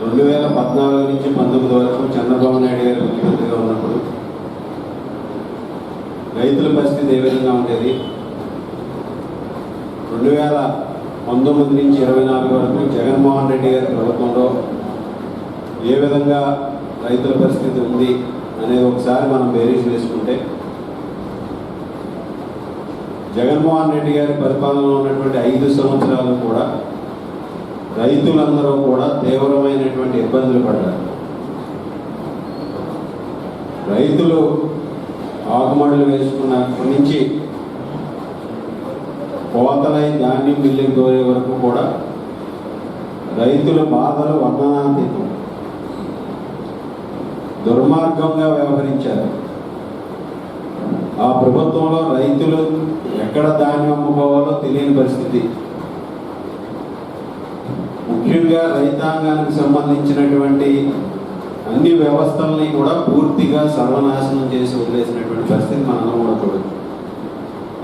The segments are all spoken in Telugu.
రెండు వేల పద్నాలుగు నుంచి పంతొమ్మిది వరకు చంద్రబాబు నాయుడు గారు ముఖ్యమంత్రిగా ఉన్నప్పుడు రైతుల పరిస్థితి ఏ విధంగా ఉండేది? రెండు వేల పంతొమ్మిది నుంచి ఇరవై నాలుగు వరకు జగన్మోహన్ రెడ్డి గారి ప్రభుత్వంలో ఏ విధంగా రైతుల పరిస్థితి ఉంది అనేది ఒకసారి మనం బేరీస్ వేసుకుంటే జగన్మోహన్ రెడ్డి గారి పరిపాలనలో ఉన్నటువంటి ఐదు సంవత్సరాలు కూడా రైతులందరూ కూడా తీవ్రమైనటువంటి ఇబ్బందులు పడ్డారు. రైతులు ఆకుమడులు వేసుకున్నప్పటి నుంచి కోతలై ధాన్యం మిల్లికి దోరే వరకు కూడా రైతుల బాధలు వర్ణనాతీతం. దుర్మార్గంగా వ్యవహరించారు. ఆ ప్రభుత్వంలో రైతులు ఎక్కడ ధాన్యం అమ్ముకోవాలో తెలియని పరిస్థితి. ముఖ్యంగా రైతాంగానికి సంబంధించినటువంటి అన్ని వ్యవస్థల్ని కూడా పూర్తిగా సర్వనాశనం చేసి వదిలేసినటువంటి పరిస్థితి మనం కూడా చూడదు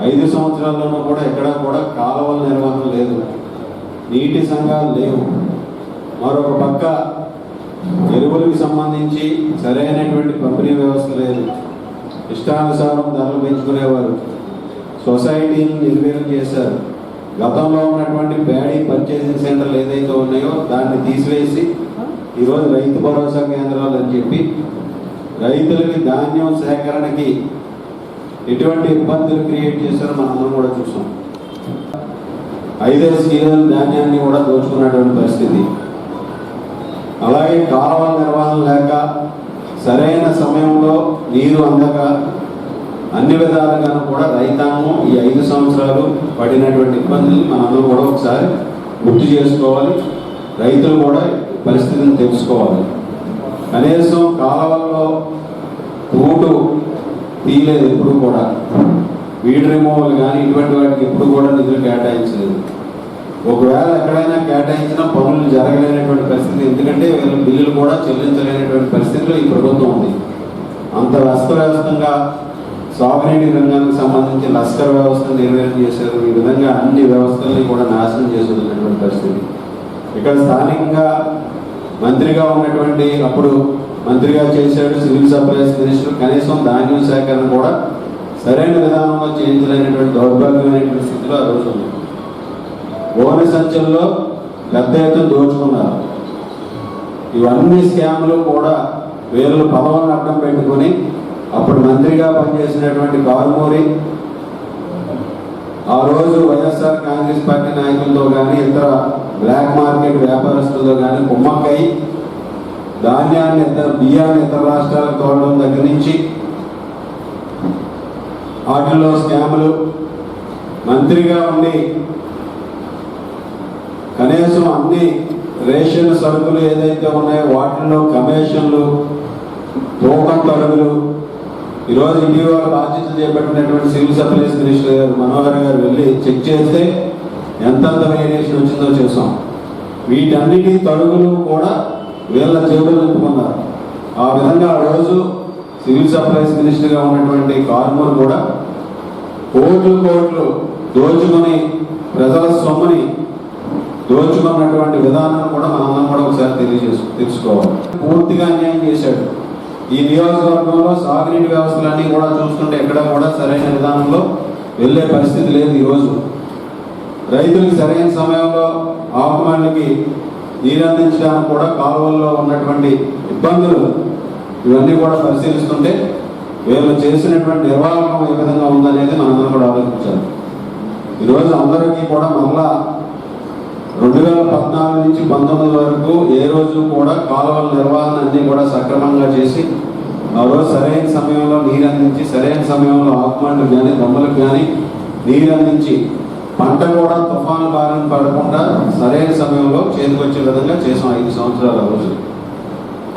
ఐదు సంవత్సరాల్లోనూ కూడా ఎక్కడా కూడా కాలువల నిర్వహణ లేదు. నీటి సంఘాలు లేవు. మరొక పక్క ఎరువులకు సంబంధించి సరైనటువంటి పంపిణీ వ్యవస్థ లేదు. ఇష్టానుసారం ధరలు పెంచుకునేవారు. సొసైటీని నిర్వీర్యం చేశారు. గతంలో ఉన్నటువంటి ప్యాడీ పర్చేసింగ్ సెంటర్లు ఏదైతే ఉన్నాయో దాన్ని తీసివేసి ఈరోజు రైతు భరోసా కేంద్రాలు అని చెప్పి రైతులకి ధాన్యం సేకరణకి ఎటువంటి ఇబ్బందులు క్రియేట్ చేశారో మనందరం కూడా చూసాం. ఐదేసి కిలోల ధాన్యాన్ని కూడా దోచుకున్నటువంటి పరిస్థితి. అలాగే కాలువల నిర్వహణ లేక సరైన సమయంలో నీరు అందక అన్ని విధాలుగాను కూడా రైతాంగం ఈ ఐదు సంవత్సరాలు పడినటువంటి ఇబ్బందులు మనందరూ కూడా ఒకసారి గుర్తు చేసుకోవాలి. రైతులు కూడా పరిస్థితిని తెలుసుకోవాలి. కనీసం కాలువల్లో తూటు తీయలేదు ఎప్పుడు కూడా. వీడ్ రిమూవల్ కానీ ఇటువంటి వాటికి ఎప్పుడు కూడా నిధులు కేటాయించలేదు. ఒకవేళ ఎక్కడైనా కేటాయించిన పనులు జరగలేనటువంటి పరిస్థితి ఎందుకంటే వీళ్ళు బిల్లులు కూడా చెల్లించలేనటువంటి పరిస్థితిలో ఈ ప్రభుత్వం ఉంది. అంత వ్యస్తవ్యస్తంగా సాగునీటి రంగానికి సంబంధించి లష్కర్ వ్యవస్థను నిర్వహణ చేశారు ఈ విధంగా అన్ని వ్యవస్థల్ని కూడా నాశనం చేస్తున్నటువంటి పరిస్థితి. ఇక్కడ స్థానికంగా మంత్రిగా ఉన్నటువంటి అప్పుడు మంత్రిగా చేశాడు సివిల్ సప్లైస్ మినిస్టర్. కనీసం ధాన్యం సేకరణ కూడా సరైన విధానంలో చేయించలేనటువంటి దౌర్భాగ్యమైనటువంటి స్థితిలో ఆ రోజు ఉంది. ఓన సంచుల్లో పెద్ద ఎత్తున దోచుకున్నారు. ఇవన్నీ స్కామ్లు కూడా వీళ్ళు పదవులను అడ్డం పెట్టుకొని అప్పుడు మంత్రిగా పనిచేసినటువంటి కారుమూరి ఆ రోజు వైఎస్ఆర్ కాంగ్రెస్ పార్టీ నాయకులతో కానీ ఇతర బ్లాక్ మార్కెట్ వ్యాపారస్తులతో కానీ కుమ్మక్కై ధాన్యాన్ని ఇతర బియ్యాన్ని ఇతర రాష్ట్రాలకు తోడడం దగ్గర నుంచి వాటిల్లో స్కాములు మంత్రిగా ఉండి కనీసం అన్ని రేషన్ సరుకులు ఏదైతే ఉన్నాయో వాటిల్లో కమిషన్లు తూకం తరుగులు ఈరోజు ఇటీవల బాధ్యత చేపట్టినటువంటి సివిల్ సప్లైస్ మినిస్టర్ గారు మనోహర్ గారు వెళ్ళి చెక్ చేస్తే ఎంతంత వేరియేషన్ వచ్చిందో చూసాం. వీటన్నిటి తడుగులు కూడా వీళ్ళ జేబులు నింపుకున్నారు. ఆ విధంగా ఆ రోజు సివిల్ సప్లైస్ మినిస్టర్గా ఉన్నటువంటి కార్మూర్ కూడా కోట్లు కోట్లు దోచుకొని ప్రజల సొమ్ముని దోచుకున్నటువంటి విధానం కూడా మనందరం కూడా ఒకసారి తెలియజేసు తెలుసుకోవాలి. పూర్తిగా అన్యాయం చేశాడు. ఈ నియోజకవర్గంలో సాగునీటి వ్యవస్థలన్నీ కూడా చూస్తుంటే ఎక్కడ కూడా సరైన విధానంలో వెళ్ళే పరిస్థితి లేదు ఈరోజు. రైతులకు సరైన సమయంలో ఆకుమళ్ళకి నీరు అందించడానికి కూడా కాలువల్లో ఉన్నటువంటి ఇబ్బందులు ఇవన్నీ కూడా పరిశీలిస్తుంటే వీళ్ళు చేసినటువంటి నిర్వాహకం ఏ విధంగా ఉందనేది మనందరం కూడా ఆలోచించాలి. ఈరోజు అందరికీ కూడా మళ్ళా రెండు వేల పద్నాలుగు నుంచి పంతొమ్మిది వరకు ఏ రోజు కూడా కాలువల నిర్వహణ అన్ని కూడా సక్రమంగా చేసి ఆ రోజు సరైన సమయంలో నీరు అందించి సరైన సమయంలో ఆత్మాండకు కానీ దొమ్మలకు కానీ నీరు అందించి పంట కూడా తుఫాను బారిన పడకుండా సరైన సమయంలో చేతికొచ్చే విధంగా చేసాం ఐదు సంవత్సరాల రోజు.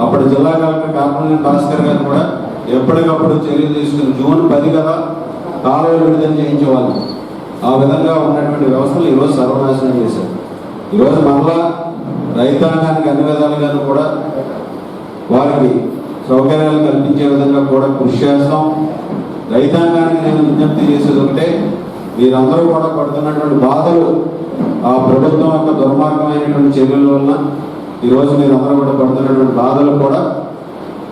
అప్పుడు జిల్లా కలెక్టర్ కాకుండా భాస్కర్ గారు కూడా ఎప్పటికప్పుడు చర్యలు తీసుకుని జూన్ పది కదా కాలువలు విడుదల చేయించేవాళ్ళు. ఆ విధంగా ఉన్నటువంటి వ్యవస్థలు ఈరోజు సర్వనాశనం చేశారు. ఈరోజు మరలా రైతాంగానికి అన్ని విధాలుగాను కూడా వారికి సౌకర్యాలు కల్పించే విధంగా కూడా కృషి చేస్తాం. రైతాంగానికి నేను విజ్ఞప్తి చేసేది ఉంటే మీరందరూ కూడా పడుతున్నటువంటి బాధలు ఆ ప్రభుత్వం యొక్క దుర్మార్గమైనటువంటి చర్యల వలన ఈరోజు మీరు అందరూ కూడా పడుతున్నటువంటి బాధలు కూడా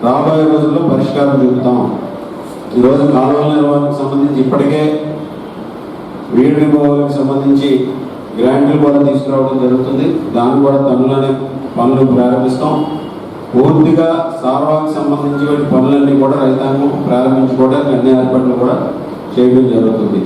రాబోయే రోజుల్లో పరిష్కారం చూపుతాం. ఈరోజు కాలువల నిర్వహణకు సంబంధించి ఇప్పటికే వీడి రిమూవల్కి సంబంధించి గ్రాంట్లు కూడా తీసుకురావడం జరుగుతుంది. దాన్ని కూడా తనులనే పనులు ప్రారంభిస్తాం. పూర్తిగా సార్వాకి సంబంధించిన పనులన్నీ కూడా రైతాంగం ప్రారంభించుకోవడానికి అన్ని ఏర్పాట్లు కూడా చేయడం జరుగుతుంది.